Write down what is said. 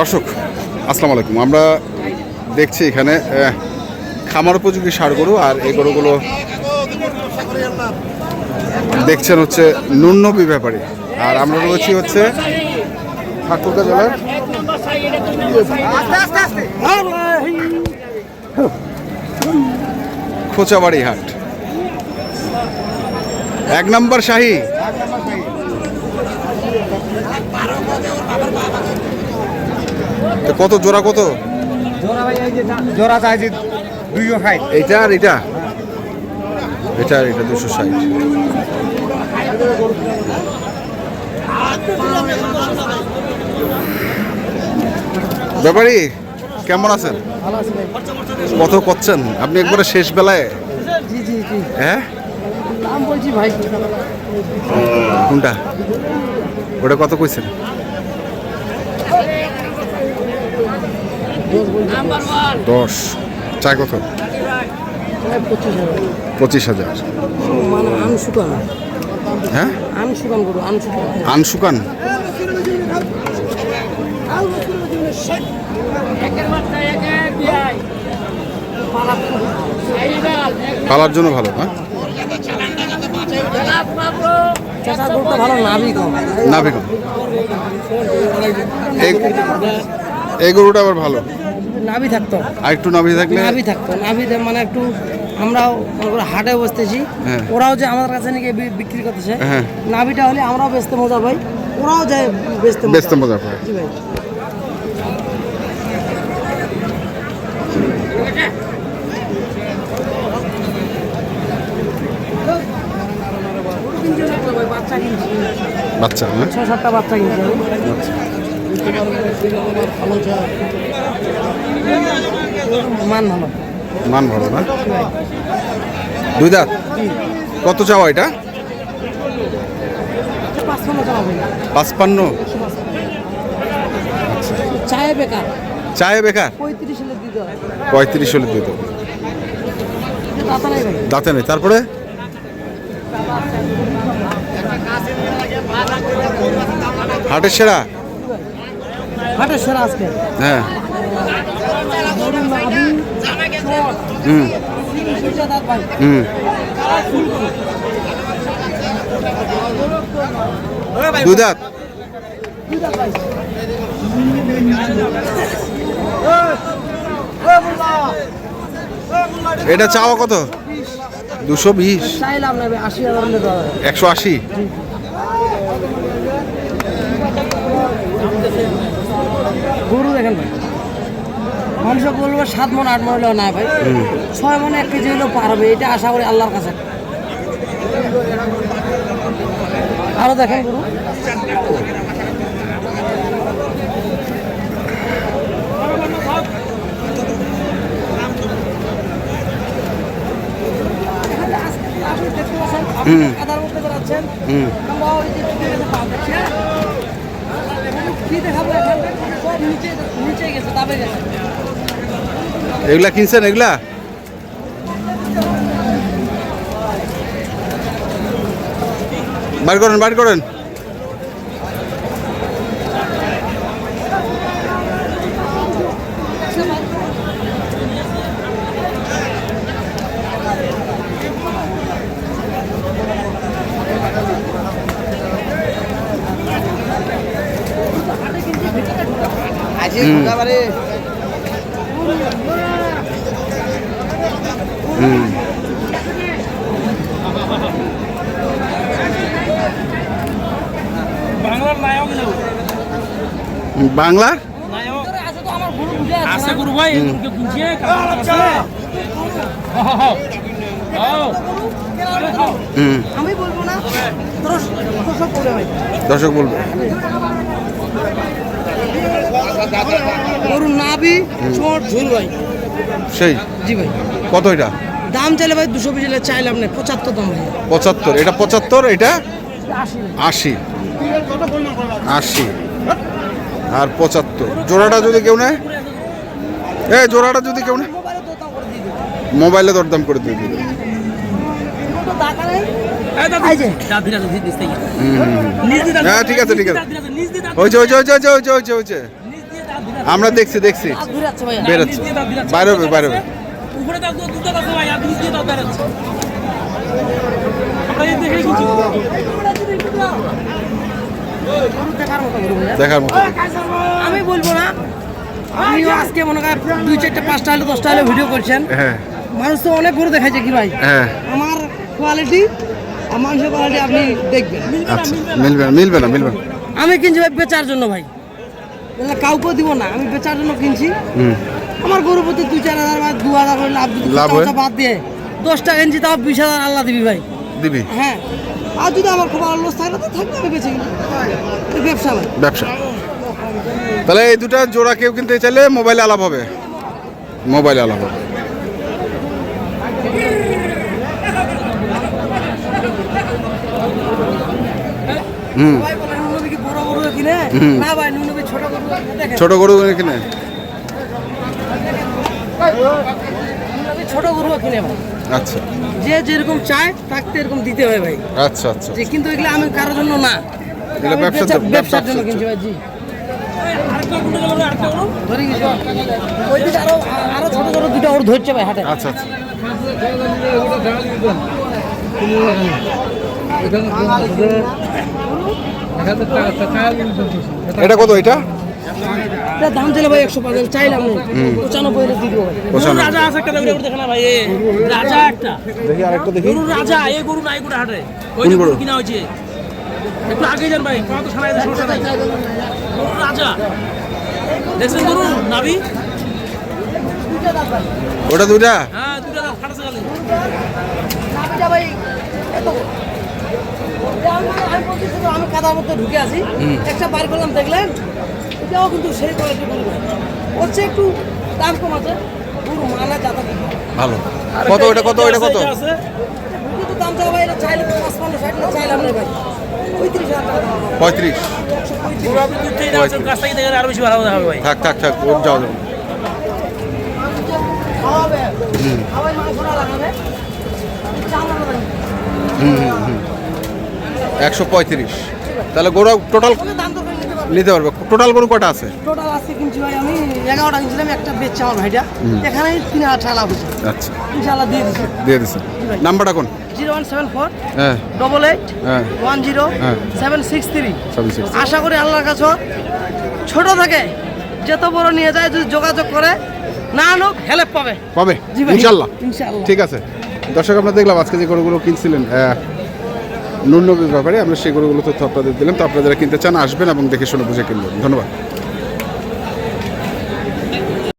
দর্শক, আসসালামু আলাইকুম। আমরা দেখছি এখানে খামার উপযোগী সার গরু, আর এই গরুগুলো দেখছেন হচ্ছে নুন্নবী ব্যাপারী। আর আমরা রয়েছি হচ্ছে ঠাকুরগা জেলার খোঁচাবাড়ি হাট। এক নম্বর শাহী। কত জোড়া কত? জোড়া চাই যে দুইশো ষাট। এইটা আর এটা এটা আর এটা দুশো ষাট। ব্যাপারি কেমন আছেন? কত করছেন? আপনি একবারে শেষ বেলায়? হ্যাঁ? কোনটা? ওটা কত কইছেন? দশ। চাই কত? পঁচিশ হাজার। মানে হ্যাঁ? আনসুকান পালার জন্য ভালো হ্যাঁ? ভালো নাভি কম না এই- গরুটা আবার ভালো? নাভি থাকতো। আর একটু নাভি থাকলে? নাভি থাকতো। নাভি মানে একটু আমরাও হাটে বসতেছি। হ্যাঁ। ওরাও যে আমাদের কাছে নিয়ে বিক্রি করতেছে। হ্যাঁ। নাভিটা হলে আমরাও বেচতে মজা পাই। ওরাও যায় বেচতে বেচতে মজা জি ভাই। বাচ্চা বাচ্চা হ্যাঁ? ছয় সাতটা বাচ্চা কিনছি মান ভালো না? দুই দাঁত? কত চাওয়া এটা? পাঁচপান্ন। চায়ে বেকার? চায়ে বেকার পঁয়ত্রিশ হলে দিতে। দাঁতে নেই। তারপরে? হাটের সেরা? হাটের সেরা আজকে। হ্যাঁ। হুম। হুম। দুই এটা চাওয়া কত? দুশো বিশ। একশো আশি। গরু দেখেন ভাই। মানুষ বলব সাত মন আট মন হলেও না ভাই। ছয় মনে এক কেজি হলেও পারবে এটা আশা করি আল্লাহর কাছে। আরও দেখেন গরু। হুম। এগুলা কিনছেন এগুলা? বার করেন বার করেন। বাংলার নায়ক নেও বাংলার নায়ক আছে তো আমার গরু বুঝে আছে আছে গুরু ভাই এগুলোকে গুছিয়ে আছে হুম আমি বলবো না দশ দশক করে ভাই দর্শক বলবে গরু নাবি চোট ঝুল ভাই সেই জি ভাই কত এটা দাম চাইলে ভাই দুশো বিশ চাইলাম না পঁচাত্তর দাম ভাই পঁচাত্তর এটা পঁচাত্তর এটা আশি আশি আর পঁচাত্তর জোড়াটা যদি কেউ নেয় এ জোড়াটা যদি কেউ নেয় মোবাইলে দরদাম করে দিয়ে মোবাইলে দরদাম করে দিয়ে দিবে হ্যাঁ ঠিক আছে ঠিক আছে হয়েছে হয়েছে হয়েছে হয়েছে হয়েছে হয়েছে আমরা দেখছি দেখছি। ঘুরে বেরোচ্ছে। বাইরে দেখার মতো। আমি বলব না আপনিও আজকে মনে করেন দুই চারটে পাঁচটা হলে দশটা হলে ভিডিও করছেন। হ্যাঁ। মানুষ তো অনেক গরু দেখাইছে কি ভাই? হ্যাঁ। আমার কোয়ালিটি আর মানুষের কোয়ালিটি আপনি দেখবেন। আচ্ছা মিলবে না মিলবে না মিলবে না। আমি কিনছি ভাই বেচার জন্য ভাই। কাউকে দিব না আমি বেচার জন্য কিনছি। আমার গরু প্রতি দুই চার হাজার বা দু হাজার করে লাভ লাভ বাদ দিয়ে দশটা কিনছি তাও বিশ হাজার আল্লাহ দিবি ভাই। দিবি? হ্যাঁ। আর যদি আমার খুব ভালো লস থাকে তো থাকবে আমি বেঁচে ব্যবসা ভাই ব্যবসা। তাহলে এই দুটা জোড়া কেউ কিনতে চাইলে মোবাইলে আলাপ হবে। মোবাইলে আলাপ হবে। হুম। ছোট গরু কিনে ছোট গরু কিনে? আচ্ছা। যে যেরকম চায় তাকে এরকম দিতে হয় ভাই। আচ্ছা আচ্ছা যে কিন্তু এগুলো আমি কারোর জন্য না। এগুলো ব্যবসার জন্য- ব্যবসার জন্য কিনছি ভাই জি। আরও ছোট ছোট দুটো ওর ধরছে ভাই হাটে। আচ্ছা আচ্ছা। এটা কত এটা? এটা দাম ছিল ভাই একশো পাঁচ চাইলাম পঁচানব্বই রাজা আছে একটা দেখে না ভাই রাজা একটা। দেখি আরেকটা দেখি। গরু রাজা এই গরু নাই গরু হাটে। ওই গরু? গরু? কিনা হয়েছে। একটু আগে যান ভাই তোমার তো সারাই সমস্যা নাই। গরু রাজা। দেখছেন গরু? নাবি ওটা হ্যাঁ দুটা দাঁত ফাটাছে খালি নাবিটা ভাই এত এটা আমি আমি বলতেছি আমি কাদার মধ্যে ঢুকে আছি। একটা বার করলাম দেখলেন? এটাও কিন্তু সেই কোয়ালিটি গরু ভাই। হচ্ছে একটু দাম কম আছে গরু মানা যাতা ভালো। কত ওটা কত ওটা কত? তো দাম চাও ভাই এটা চাইলে পাঁচ পনেরো ষাট টাকা চাইলাম না ভাই পঁয়ত্রিশ হাজার পঁয়ত্রিশ। আরও বেশি ভালো হবে ভাই। থাক থাক থাক ওর যাওয়া যাবে খাওয়াবে। একশো পঁয়ত্রিশ। তাহলে গরু টোটাল নিতে পারবে। টোটাল গরু কটা আছে? টোটাল আজকে কিনছি ভাই আমি এগারোটা কিনছিলাম একটা বেচছে আমার ভাইটা। এখানে তিন হাজার টাকা লাভ হয়েছে। আচ্ছা। ইনশাল্লাহ দিয়ে দিচ্ছি দিয়ে দিছে। নাম্বারটা কোন? জিরো ওয়ান সেভেন ফোর হ্যাঁ। ডবল এইট হ্যাঁ। ওয়ান জিরো হ্যাঁ। Seven six three. আশা করি আল্লাহর কাছে ছোট থেকে যত বড় নিয়ে যায় যদি যোগাযোগ করে না হোক হেল্প পাবে। পাবে। ইনশাল্লাহ ইনশাল্লাহ ঠিক আছে। দর্শক আপনারা দেখলাম আজকে যে গরুগুলো কিনছিলেন আহ, ন্যূনবীর ব্যাপারে আমরা সেই গরুগুলো তথ্য আপনাদের দিলাম। তো আপনারা কিনতে চান, আসবেন এবং দেখে শুনে বুঝে কিনবেন। ধন্যবাদ।